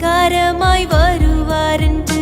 சிங்காரமாய் வருவார் என்று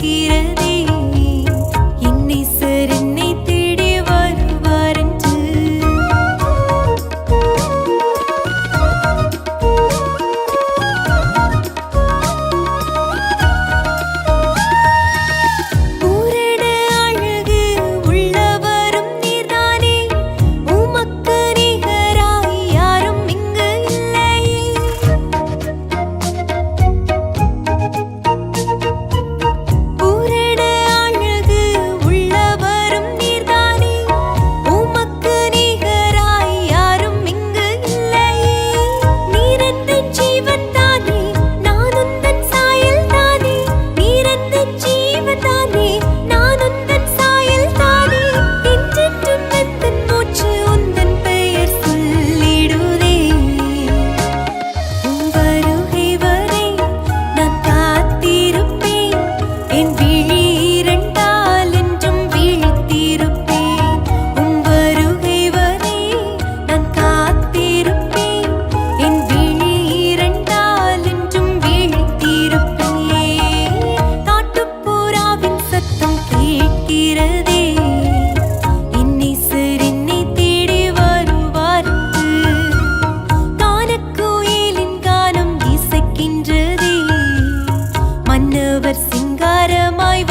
की அலங்காரமாய்